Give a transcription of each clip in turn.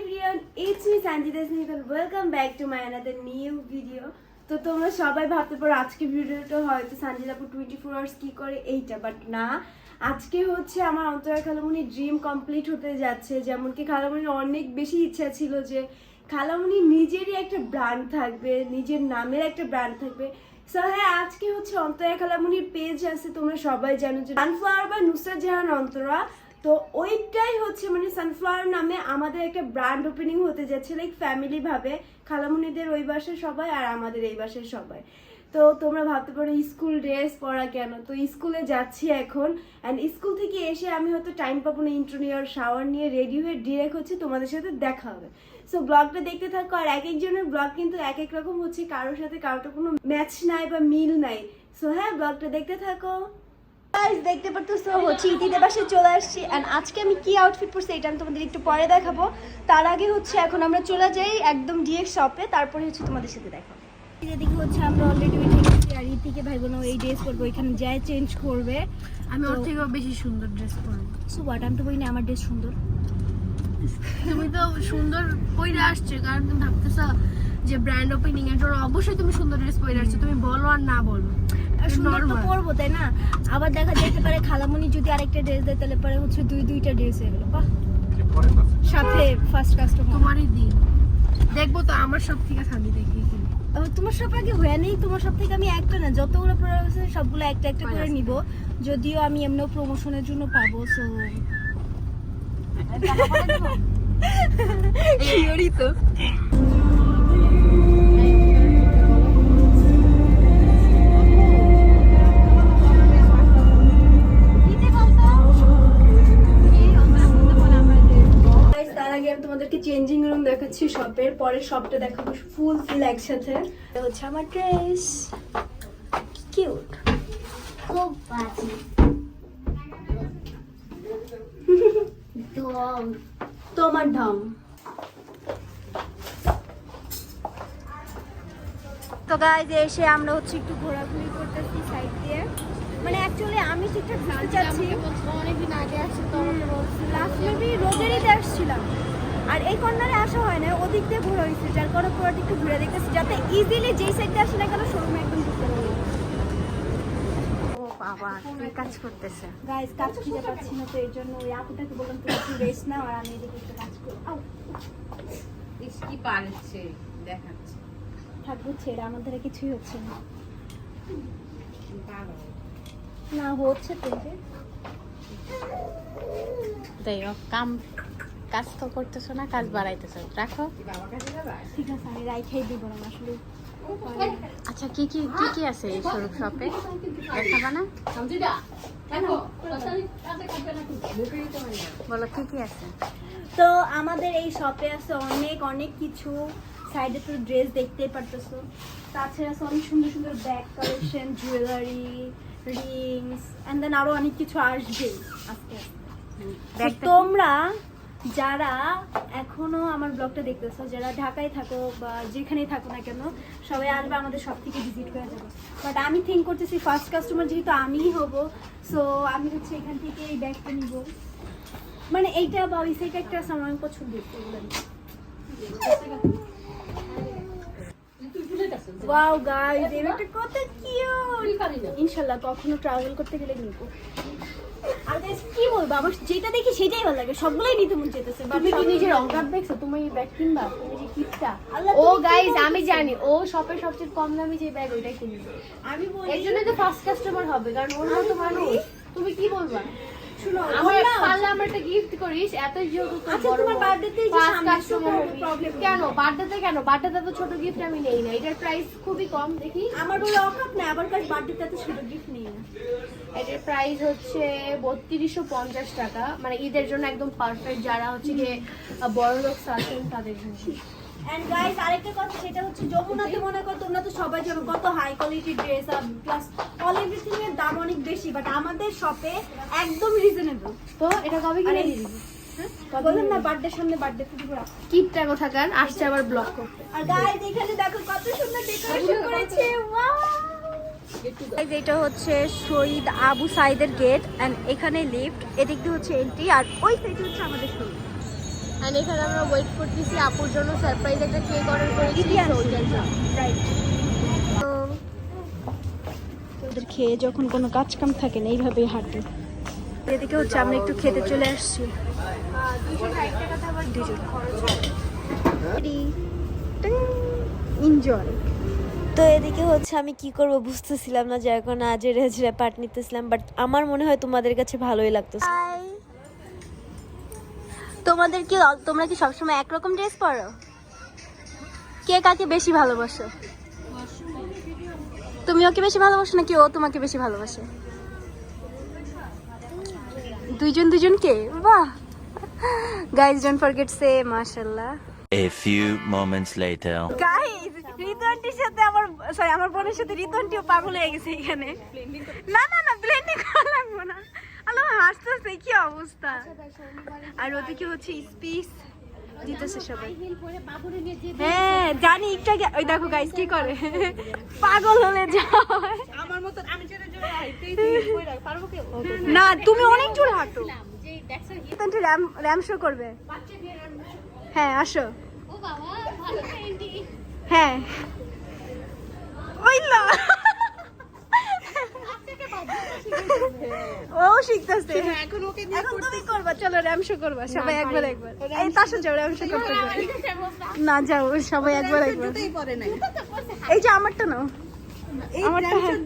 it's me Sanjita Smith and welcome back to my another new video. তো তোমরা সবাই ভাবতে পারো আজকে ভিডিওটা হয়তো সানজিদাপুর টোয়েন্টি ফোর আওয়ার্স কি করে এইটা বাট না। আজকে হচ্ছে আমার অন্তরা খালামুনির ড্রিম কমপ্লিট হতে যাচ্ছে, যেমন কি খালামুনির অনেক বেশি ইচ্ছা ছিল যে খালামুনি নিজেরই একটা ব্র্যান্ড থাকবে, নিজের নামের একটা ব্র্যান্ড থাকবে। সো হ্যাঁ আজকে হচ্ছে অন্তরা খালামুনির পেজ আছে, তোমরা সবাই জানো যে সানফ্লাওয়ার বা নুসরাত জাহান অন্তরা। তো ওইটাই হচ্ছে মানে সানফ্লাওয়ার নামে আমাদের একটা ব্র্যান্ড ওপেনিং হতে যাচ্ছে লাইক ফ্যামিলি ভাবে। খালামুনিদের ওই বাসার সবাই আর আমাদের এই বাসার সবাই। তো তোমরা ভাবতে পারো স্কুল ড্রেস পরা কেন? তো স্কুলে যাচ্ছি এখন অ্যান্ড স্কুল থেকে এসে আমি হয়তো টাইম পাবো না ইন্ট্রো নেওয়ার শাওয়ার নিয়ে রেডি হয়ে ডিরেক্ট হচ্ছে তোমাদের সাথে দেখা হবে। সো ব্লগটা দেখতে থাকো, আর এক একজনের ব্লগ কিন্তু এক এক রকম হচ্ছে, কারোর সাথে কারোটা কোনো ম্যাচ নাই বা মিল নাই। সো হ্যাঁ ব্লগটা দেখতে থাকো। গাইস দেখতে পারতেছো? হচ্ছে ইতিতে বাসে চলে আসছি। এন্ড আজকে আমি কি আউটফিট পরছি এটা আমি তোমাদের একটু পরে দেখাবো। তার আগে হচ্ছে এখন আমরা চলে যাই একদম ডিএক্স শপে তারপরে হচ্ছে তোমাদের সাথে দেখাবো এদিকে হচ্ছে আমরা অলরেডি উঠে গেছি আর ইতিকে ভাই বোন এই ড্রেস করব এখানে যায় চেঞ্জ করবে। আমি ওর থেকেও বেশি সুন্দর ড্রেস পরবো সো হোয়াট আমি তো বলি না আমার ড্রেস সুন্দর। তুমি তো সুন্দর পরে আসছে কারণ তুমি ভাবতেছ যে ব্র্যান্ড ওপেনিং এর জন্য অবশ্যই তুমি সুন্দর ড্রেস পরে আসছো। তুমি বলো আর না বলো। সুন্দর তো পরবো তাই না? আবার দেখা যেতে পারে খালামণি যদি আরেকটা ড্রেস দেয় তাহলে পরে হচ্ছে দুই দুইটা ড্রেস হয়ে গেলো। বাহ! সাথে ফার্স্ট কাস্টমার তোমারই দিন। দেখব তো আমার সব থেকে আমি দেখি তোমার সব আগে হয়ে নেই তোমার সব থেকে আমি একটা না যতগুলো প্রোডাক্ট আছে সবগুলো একটা একটা করে। নিব। যদিও আমি এমনিও প্রমোশনের জন্য পাবো সো শিওরই তো। দেখাচ্ছি শপের পরে শপটা দেখাবো ফুল ফুল একসাথে। হচ্ছে আমার ড্রেস কিউট খুব বাজে। তোমার ঢং তো গাইজ এসে আমরা হচ্ছে একটু ঘোরাঘুরি করতেছি সাইড দিয়ে। মানে অ্যাকচুয়ালি আমি ঠিকঠাক বুঝতে চাচ্ছি অনেকদিন আগে আসছে তো লাস্ট মেবি রোজের ঈদে আসছিলাম। আর এই কর্নারে আসা হয় না ওদিক দিয়ে ঘোরা হয়েছে যার কারণে পুরোটা একটু ঘুরে দেখতেছি যাতে ইজিলি যেই সাইডে আসি না কেন শোরুমে একদম ঢুকতে পারি ও বাবা কি কাজ করতেছে? গাইজ কাজ খুঁজে পাচ্ছি না তো এই জন্য ওই আপুটাকে বললাম তুমি একটু রেস্ট নাও আর আমি এদিকে একটু কাজ করি। আউ। কি পারছে? দেখাচ্ছে। থাকব ছেড়ে আমার দ্বারা কিছুই হচ্ছে না। না হচ্ছে তো যে। যাই হোক কাম। কাজ তো করতেছো না কাজ বাড়াইতেছো। রাখো। ঠিক আছে আমি রাইখাই দিব না আসলে। আচ্ছা কি কি কি কি আছে এই স্বরূপ শপে? দেখাবা না? বলো কি কি আছে? তো আমাদের এই শপে আছে অনেক অনেক কিছু। সাইডে তো ড্রেস দেখতেই পারতেছো। তাছাড়া আছে অনেক সুন্দর সুন্দর bag collection jewellery rings and then আরও অনেক কিছু আসবে আস্তে আস্তে। তোমরা যারা এখনও আমার ব্লগটা দেখতেছো যারা ঢাকায় থাকো বা যেখানেই থাকো না কেন সবাই আসবে আমাদের সব থেকে ভিজিট করে যাব। বাট আমি থিঙ্ক করতেছি ফার্স্ট কাস্টমার যেহেতু আমিই হব সো আমি হচ্ছে এখান থেকে এই ব্যাগটা নিব। মানে এইটা বা ওই সাইডটা একটা আমার পছন্দ। ওয়াও গাইস কত কিউট ইনশাআল্লাহ কখনো ট্রাভেল করতে গেলে নিব। আর guys, কি বলব? আমার যেটা দেখি সেটাই ভালো লাগে। সবগুলোই নিতে মন চেতেছে তুমি কি নিজের অঙ্কার দেখছ? তুমি এই ব্যাগ কিনবা? তুমি যে কিপটা ও আমি জানি। ও শপের সবচেয়ে কম দামি যে ব্যাগ ওইটাই কিনবে। আমি বলি এর জন্য তো ফার্স্ট কাস্টমার হবে কারণ ওর মতো মানুষ। তুমি কি বলবা? শুনো আমার। পারলে আমার একটা গিফট করিস এত তোর আচ্ছা, তোমার। যে নেই। কেন? বার্থডেতে কেন? বার্থডেতে তো ছোট গিফট আমি নেই না। এটার প্রাইস খুবই কম দেখি। আমার বলে অকাপ না আবার কাজ বার্থডেতে এত ছোট গিফট এটার প্রাইস হচ্ছে বত্রিশশো পঞ্চাশ টাকা। মানে ঈদের জন্য একদম পারফেক্ট যারা হচ্ছে গিয়ে বড় লোক আছেন তাদের জন্য। এন্ড গাইস আরেকটা কথা সেটা হচ্ছে যমুনাতে মনে করো তোমরা তো সবাই জানো কত হাই ড্রেস আর প্লাস অল এভরিথিং এর দাম অনেক বেশি বাট আমাদের শপে একদম রিজনেবল তো এটা কবে কিনে দিবি বললাম না বার্থডে সামনে বার্থডে কিপটা কোথাকার? আসছে আবার ব্লক করতে। আর গাইস এখানে দেখো কত সুন্দর ডেকোরেশন করেছে ওয়াও গাইস এটা হচ্ছে শহীদ আবু সাইদের গেট এন্ড এখানে লিফট এদিক দিয়ে হচ্ছে এন্ট্রি আর ওই সাইডে হচ্ছে আমাদের শোরুম আর এখানে আমরা ওয়েট করতেছি আপুর জন্য সারপ্রাইজ একটা কেক অর্ডার করেছি। রাইট ওদের খেয়ে যখন কোনো কাজ কাম থাকে না এইভাবেই হাঁটি। এদিকে হচ্ছে আমরা একটু খেতে চলে আসছি। এনজয় তো এদিকে হচ্ছে আমি কি করব বুঝতেছিলাম না যে এখন আজের হাজরে পাট নিতেছিলাম বাট আমার মনে হয় তোমাদের কাছে ভালোই লাগতো তোমাদের কি তোমরা কি সবসময় একরকম ড্রেস পরো? কে কাকে বেশি ভালোবাসো? তুমি ওকে বেশি ভালোবাসো নাকি ও তোমাকে বেশি ভালোবাসে? দুইজন দুজনকে বাহ! গাইজ ডোন্ট ফরগেট সে মাশাআল্লাহ A few moments later. Guys Ritu সাথে আমার সরি আমার বোনের সাথে ঋতু পাগল হয়ে গেছে এখানে। না না না ব্লেন্ডিং করা লাগবে না। আলো হাসতেছে কি অবস্থা? আর ওদিকে হচ্ছে স্পিস দিতেছে সবাই। হ্যাঁ জানি একটু ওই দেখো গাইস কি করে? পাগল হলে যায় আমার মতো আমি না তুমি অনেক জোর হাঁটো। র্যাম র্যাম শো করবে। হ্যাঁ আসো। হ্যাঁ। ও শিখতেছে। এখন ওকে এখন তুমি করবা চলো র্যাম করবা সবাই একবার একবার। এই তার সাথে র্যাম করতে যাও। না যাও সবাই একবার একবার। এই যে আমারটা নাও। আমারটা হ্যাঁ।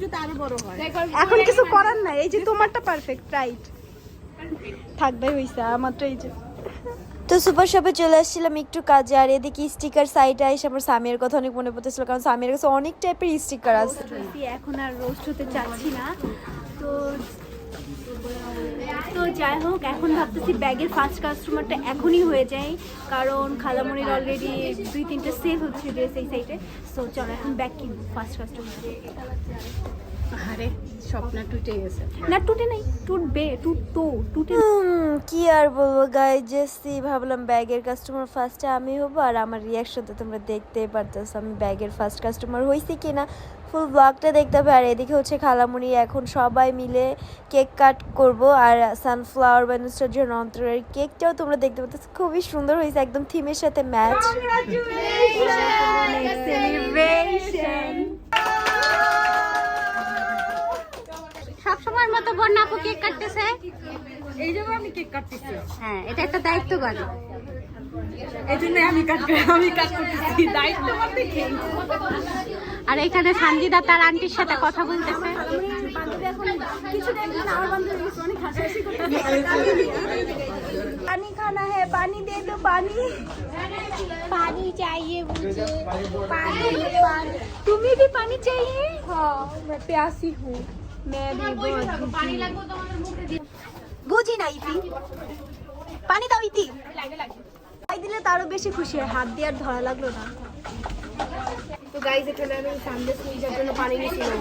এখন কিছু করার নাই। এই যে তোমারটা পারফেক্ট রাইট থাকবে হইছে তো এই যে। তো সুপার শপে চলে আসছিলাম একটু কাজে আর এদিকে স্টিকার সাইটে এসে আমার স্বামীর কথা অনেক মনে পড়তেছিল কারণ স্বামীর কাছে অনেক টাইপের স্টিকার আছে। এখন আর রোস্ট হতে চাচ্ছি না। তো তো যাই হোক এখন ভাবতেছি ব্যাগের ফার্স্ট কাস্টমারটা এখনই হয়ে যায় কারণ খালামনির অলরেডি দুই তিনটে সেল হচ্ছে ড্রেস এই সাইডে সো চলো এখন ব্যাগ কিনবো ফার্স্ট কাস্টমার আরে স্বপ্ন টুটে গেছে। না টুটে নেই টুটবে টুটতো টুটে কি আর বলব গাই জেসি ভাবলাম ব্যাগের কাস্টমার ফার্স্টে আমি হব আর আমার রিয়াকশন তো তোমরা দেখতেই পারতেছো আমি ব্যাগের ফার্স্ট কাস্টমার হয়েছি কি না ফুল ব্লগটা দেখতে হবে আর এদিকে হচ্ছে খালামুনি এখন সবাই মিলে কেক কাট করব আর সানফ্লাওয়ার বানুসটার জন্য অন্তরের কেকটাও তোমরা দেখতে পাচ্ছ খুবই সুন্দর হয়েছে একদম থিমের সাথে ম্যাচ সেলিব্রেশন সবসময়ের মতো বন্যা আপু কেক কাটতেছে এই জন্য আমি কেক কাটতেছি হ্যাঁ এটা একটা দায়িত্ব করে এই জন্য আমি কাট আমি কাট করতেছি দায়িত্ব বলতে কি আর এখানে সানজিদা তার আন্টির সাথে কথা বলতেছে কিছু দেখবেন আমার বান্ধবী অনেক হাসাহাসি করতেছে পানি খানা হ্যাঁ পানি দে তো পানি पानी चाहिए मुझे पानी पानी তুমি भी पानी चाहिए हाँ मैं प्यासी हूँ বুঝি না ইতি। পানি দাও ইতি। তাই দিলে তারও বেশি খুশি হয় হাত দিয়ে আর ধরা লাগল না। তো গাইজ এখানে আমি জন্য পানি নিয়েছিলাম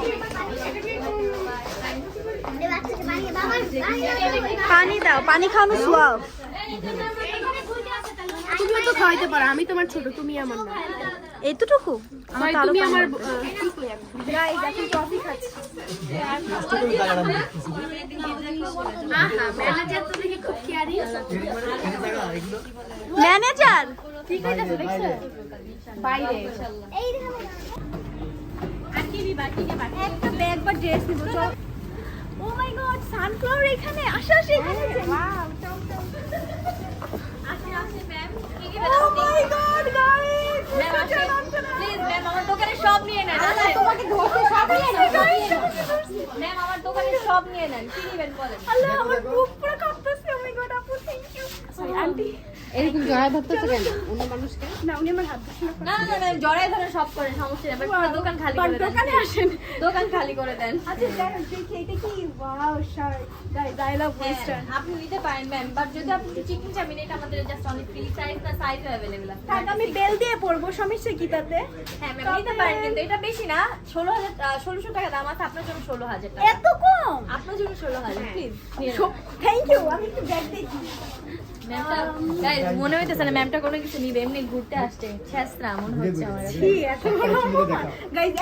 পানি দাও পানি খাওয়ানো সোয়াও তুমিও তো খাওয়াইতে পারো আমি তোমার ছোট তুমি আমার না। এতটুকু? আমার তুমি আমার গাইজ এখন? কফি খাচ্ছি। ম্যানেজার ঠিক আছে বাইরে। একটা ব্যাগ বা ড্রেস নিব চল। ও মাই গড সানফ্লাওয়ার এখানে? আসো আসো এখানে wow oh my god guys please ma'am আমার দোকানে সব নিয়ে নেন তোমাকে ধরতে সব নিয়ে ম্যাম আমার দোকানে সব নিয়ে নেন। কি নেবেন বলেন? আল্লাহ আমার বুক পুরো কাঁপতেছে। ও মাই গড আপু থ্যাংক ইউ সরি আন্টি এরকম জড়া ধরতেছে কেন? অন্য মানুষকে? না উনি আমার হাত ধরছেন না না ম্যাম জড়াই ধরে সব করে সমস্যা নেই বাট দোকান খালি করে দেন দোকানে আসেন। দোকান খালি করে দেন। আচ্ছা দেখেন দেখি এটা কি wow shirt guys I love western আপনি নিতে পারেন ম্যাম বাট যদি আপনি চিকেন চাবেন এটা আমাদের জাস্ট অনেক ফ্রি সাইজ না সাইজও অ্যাভেলেবল আছে। থাক আমি বেল দিয়ে পরবো সমস্যা কি তাতে? হ্যাঁ ম্যাম নিতে পারেন কিন্তু এটা বেশি না ষোলো হাজার ষোলোশো টাকা দাম আছে আপনার জন্য ষোলো হাজার টাকা। এত কম? আপনার জন্য ষোলো হাজার প্লিজ থ্যাংক ইউ আমি একটু ব্যাগ দেখি মনে হইতেছে না ম্যামটা কোনো কিছু নিবে এমনি ঘুরতে আসছে। ছেসরা মনে হচ্ছে আমার।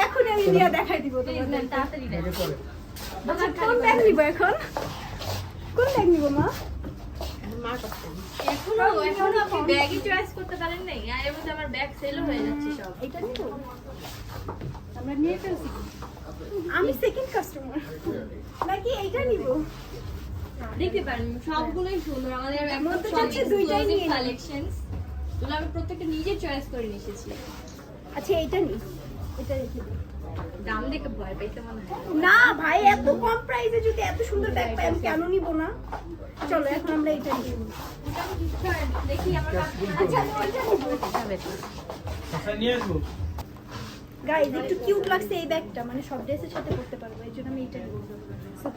এখন আমি দিয়া দেখাই দিব তোমাদের তাড়াতাড়ি আচ্ছা কোন ব্যাগ নিব এখন? কোন ব্যাগ নিব মা? এখনও এখনও আপনি ব্যাগই চয়েস করতে পারেন নাই? আর এর মধ্যে আমার ব্যাগ সেলও হয়ে যাচ্ছে সব। এটা নিব। আমরা নিয়ে ফেলছি। আমি সেকেন্ড কাস্টমার নাকি এইটা নিব? দেখতে পারেন সবগুলোই সুন্দর। আমাদের তো চাচ্ছে দুইটাই নিয়ে কালেকশনস এগুলো আমি প্রত্যেকটা নিজে চয়েস করে নিয়ে এসেছি। আচ্ছা এইটা নি। এটা রেখে দিই। দাম দেখে ভয় পাইতে মনে হয়। না ভাই এত কম প্রাইসে যদি এত সুন্দর ব্যাগ পাই আমি কেন নিব না? চলো এখন আমরা এটা নিব। দেখি আমার আচ্ছা আমি ওইটা নিব। গাইজ একটু কিউট লাগছে এই ব্যাগটা মানে সব ড্রেসের সাথে পরতে পারব এই জন্য আমি এটা নিব।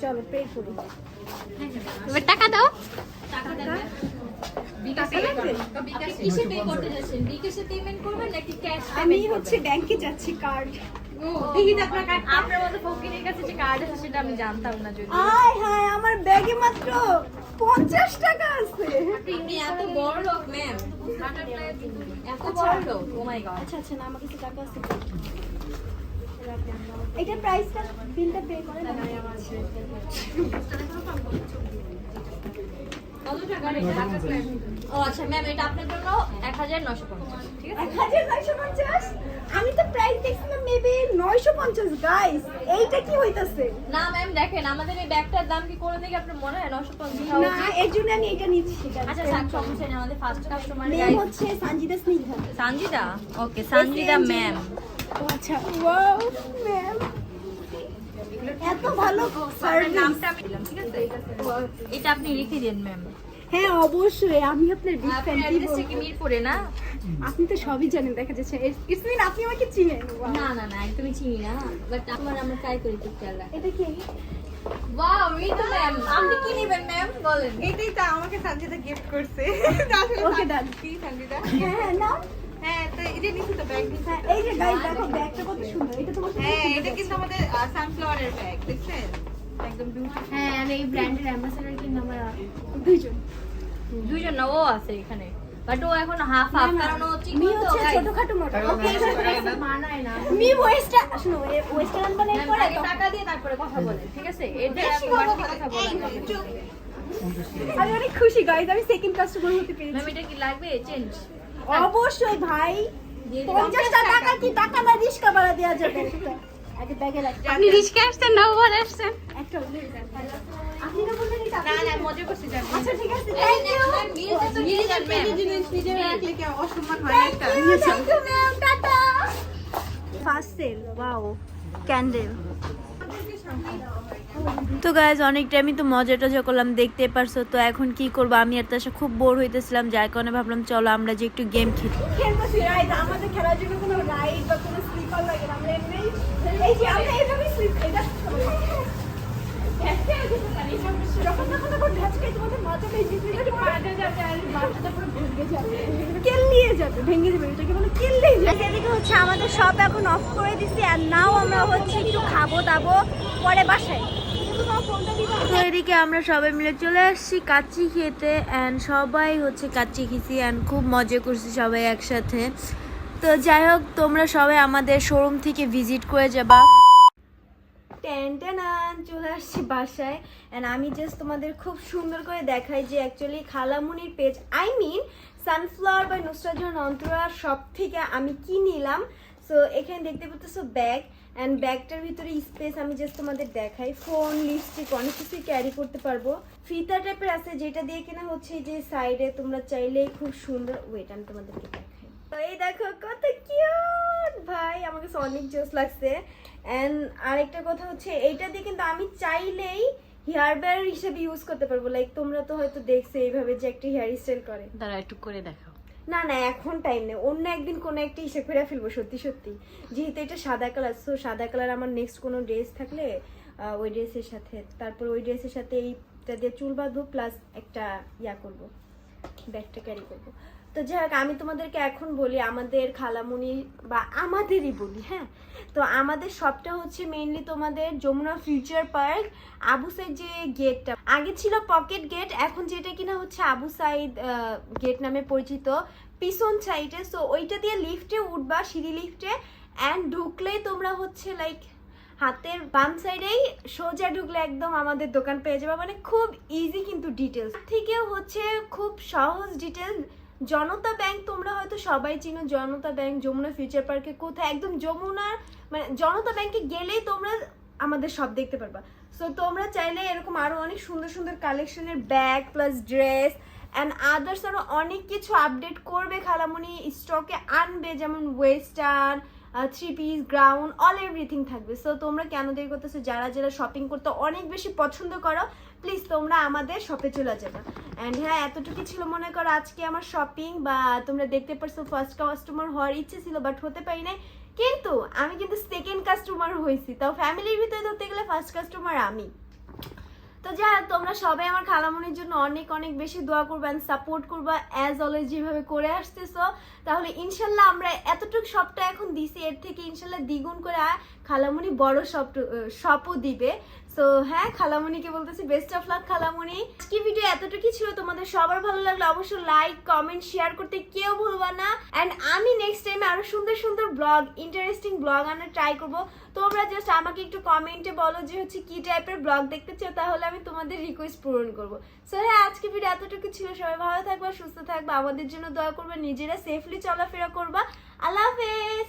চলো প্রে করি। এবার টাকা দাও। টাকা দেবেন টাকা লাগবে? আপনি কিসে পে করতে যাচ্ছেন? বিকাশে পেমেন্ট করবেন নাকি ক্যাশ আমি হচ্ছে ব্যাংকে যাচ্ছি কার্ড আপনার মতো ফকিরের কাছে যে কার্ড আছে সেটা আমি জানতাম না যদি আয় হায় আমার ব্যাগে মাত্র পঞ্চাশ টাকা আছে। এত বড় লোক ম্যাম এত বড় লোক ও মাই গড আচ্ছা আচ্ছা না আমার কাছে টাকা আছে। এটা প্রাইসটা বিলটা পে করে না? কত ও আচ্ছা ম্যাম এটা আপনার জন্য এক হাজার নশো পঞ্চাশ। ঠিক আছে? এক হাজার নয়শো পঞ্চাশ? আমি তো প্রাইস দেখছিলাম মেবি নয়শো পঞ্চাশ গাইস এইটা কি হইতাছে? না ম্যাম দেখেন আমাদের এই ব্যাগটার দাম কি করে দেখে আপনার মনে হয়? নশো পঞ্চাশ না এর জন্য আমি এটা নিচ্ছি আচ্ছা স্যার সমস্যা নেই আমাদের ফার্স্ট কাস্টমার নেম হচ্ছে সঞ্জিতা স্নিগ্ধা। সঞ্জিদা ওকে সঞ্জিদা ম্যাম আচ্ছা ওয়াও ম্যাম এত ভালো নামটা আমি দিলাম ঠিক আছে? এটা আপনি লিখে দিন ম্যাম হ্যাঁ অবশ্যই আমি আপনার বিগ ফ্যান আপনার কি মিরপুরে না? আপনি তো সবই জানেন দেখা যাচ্ছে। ইটস মিন আপনি আমাকে চিনেন? না না না একদমই চিনি না বাট আমার আমরা ট্রাই করি রাখি এটা কি? ওয়াও রিতু ম্যাম আপনি কি নেবেন ম্যাম বলেন। এটাই তো আমাকে সঞ্জিতা গিফট করছে। ওকে ডান কি সঞ্জিতা হ্যাঁ হ্যাঁ হ্যাঁ তো তো ব্যাগ হ্যাঁ, এই যে গাইস দেখো ব্যাগটা কত সুন্দর এটা তোমার হ্যাঁ এটা কিন্তু আমাদের সানফ্লাওয়ারের ব্যাগ দেখছেন? একদম বিউটিফুল হ্যাঁ আর এই ব্র্যান্ডের অ্যাম্বাসাডার কিন্তু আমরা দুইজন। দুইজন ও আছে এখানে। বাট ও এখন হাফ হাফ কারণ ও চিকন তো হচ্ছে ছোটখাটো মডেল ওকে মানায় না। মি ওয়েস্টার্ন শুনো ওয়েস্টার্ন বানাই ম্যাম, পরে টাকা দিয়ে তারপরে কথা বলেন ঠিক আছে? এটা কথা বলেন আমি অনেক খুশি গাইস আমি সেকেন্ড কাস্টমার হতে পেরেছি। ম্যাম এটা কি লাগবে? চেঞ্জ অবশ্যই ভাই পঞ্চাশটা টাকা কি টাকা না রিস্কা ভাড়া দেওয়া যাবে আগে ব্যাগে রাখতে আপনি রিস্কে আসছেন না ওভার আসছেন? একটা আপনি না বললেন না না মজা করছি জানি আচ্ছা ঠিক আছে থ্যাংক ইউ ম্যাম, তো নিয়ে যান জিনিস নিজে রাখলে কি অসম্মান হয় একটা? Thank you ma'am tata first sale wow candle তো গাইজ অনেক আমি তো মজা টজা করলাম, দেখতে পারছ? তো এখন কি করব? আমি আর তার খুব বোর হইতেছিলাম, যার কারণে ভাবলাম, চলো আমরা যে একটু গেম খেলি। আমাদের সব এখন অফ করে দিছি আর নাও আমরা হচ্ছে একটু খাব দাবো পরে বাসায়। তো এদিকে আমরা সবাই মিলে চলে আসছি কাচ্চি খেতে অ্যান্ড সবাই হচ্ছে কাচ্চি খেয়েছি অ্যান্ড খুব মজা করছি সবাই একসাথে। তো যাই হোক, তোমরা সবাই আমাদের শোরুম থেকে ভিজিট করে যাবা। টেন টেনান চলে আসছি বাসায়। অ্যান্ড আমি জাস্ট তোমাদের খুব সুন্দর করে দেখাই যে অ্যাকচুয়ালি খালামুনির পেজ আই মিন সানফ্লাওয়ার বা নুসরাত জাহান অন্তরা সব থেকে আমি কি নিলাম। সো এখানে দেখতে পাচ্ছ ব্যাগ অ্যান্ড ব্যাগটার ভিতরে স্পেস আমি জাস্ট তোমাদের দেখাই। ফোন লিপস্টিক অনেক কিছুই ক্যারি করতে পারব। ফিতা টাইপের আছে, যেটা দিয়ে কিনা হচ্ছে যে সাইডে তোমরা চাইলেই খুব সুন্দর ওয়েট আমি তোমাদেরকে দেখাই। তো এই দেখো, কত কিউট ভাই আমাকে অনেক জোস লাগছে। অ্যান্ড আরেকটা কথা হচ্ছে এইটা দিয়ে কিন্তু আমি চাইলেই হেয়ার ব্যার হিসেবে ইউজ করতে পারব। লাইক তোমরা তো হয়তো দেখছ এইভাবে যে একটা হেয়ার স্টাইল করে। দাঁড়া একটু করে দেখাও। না না এখন টাইম নেই। অন্য একদিন কোনো একটা হিসেব করে ফেলব সত্যি সত্যি। যেহেতু এটা সাদা কালার সো সাদা কালার আমার নেক্সট কোনো ড্রেস থাকলে ওই ড্রেসের সাথে তারপর ওই ড্রেসের সাথে এইটা দিয়ে চুল বাঁধবো প্লাস একটা ইয়া করব ব্যাগটা ক্যারি করব। তো যাই হোক আমি তোমাদেরকে এখন বলি, আমাদের খালামুনি বা আমাদেরই বলি হ্যাঁ? তো আমাদের সবটা হচ্ছে মেইনলি তোমাদের যমুনা ফিউচার পার্ক আবু সাইড যে গেটটা আগে ছিল পকেট গেট এখন যেটা কিনা হচ্ছে আবু সাইদ গেট নামে পরিচিত, পিছন সাইডে সো ওইটা দিয়ে লিফটে উঠবা, সিঁড়ি লিফটে অ্যান্ড ঢুকলেই তোমরা হচ্ছে লাইক হাতের বাম সাইডেই সোজা ঢুকলে একদম আমাদের দোকান পেয়ে যাবে। মানে খুব ইজি কিন্তু ডিটেলস থেকেও হচ্ছে খুব সহজ ডিটেলস জনতা ব্যাংক তোমরা হয়তো সবাই চিনো, জনতা ব্যাংক, যমুনা ফিউচার পার্কে কোথায়? একদম যমুনার মানে জনতা ব্যাংকে গেলেই তোমরা আমাদের সব দেখতে পারবা। সো তোমরা চাইলে এরকম আরও অনেক সুন্দর সুন্দর কালেকশনের bag plus dress and others আরও অনেক কিছু আপডেট করবে খালামুনি স্টকে আনবে, যেমন western three piece ground all everything থাকবে। সো তোমরা কেন দেরি করতেছো? যারা যারা শপিং করতে অনেক বেশি পছন্দ করো প্লিজ তোমরা আমাদের শপে চলে যাবে। অ্যান্ড হ্যাঁ এতটুকু ছিল মনে করো আজকে আমার শপিং বা তোমরা দেখতে পারছ ফার্স্ট কাস্টমার হওয়ার ইচ্ছে ছিল বাট হতে পারি নাই। কিন্তু আমি কিন্তু সেকেন্ড কাস্টমার হয়েছি। তাও ফ্যামিলির ভিতরে ধরতে গেলে ফার্স্ট কাস্টমার আমি। তো হোক, তোমরা সবাই আমার খালামনির জন্য অনেক অনেক বেশি দোয়া করবে অ্যান্ড সাপোর্ট করবা অ্যাজ অলওয়েজ যেভাবে করে আসতেছো। তাহলে ইনশাল্লাহ আমরা এতটুকু সবটা এখন দিছি এর থেকে ইনশাল্লাহ দ্বিগুণ করে খালামনি বড় সব সপও দিবে। সো হ্যাঁ খালামণিকে বলতেছি বেস্ট অফ লাক খালামণি আজকে ভিডিও এতটুকুই ছিল। তোমাদের সবার ভালো লাগলে অবশ্যই লাইক কমেন্ট শেয়ার করতে কেউ ভুলবা না। অ্যান্ড আমি নেক্সট টাইমে আরও সুন্দর সুন্দর ব্লগ ইন্টারেস্টিং ব্লগ আনার ট্রাই করব। তোমরা জাস্ট আমাকে একটু কমেন্টে বলো যে হচ্ছে কি টাইপের ব্লগ দেখতে চাও, তাহলে আমি তোমাদের রিকোয়েস্ট পূরণ করব। সো হ্যাঁ আজকে ভিডিও এতটুকু ছিল। সবাই ভালো থাকবা, সুস্থ থাকবা। আমাদের জন্য দোয়া করবা, নিজেরা সেফলি চলাফেরা করবা। আল্লাহ হাফেজ!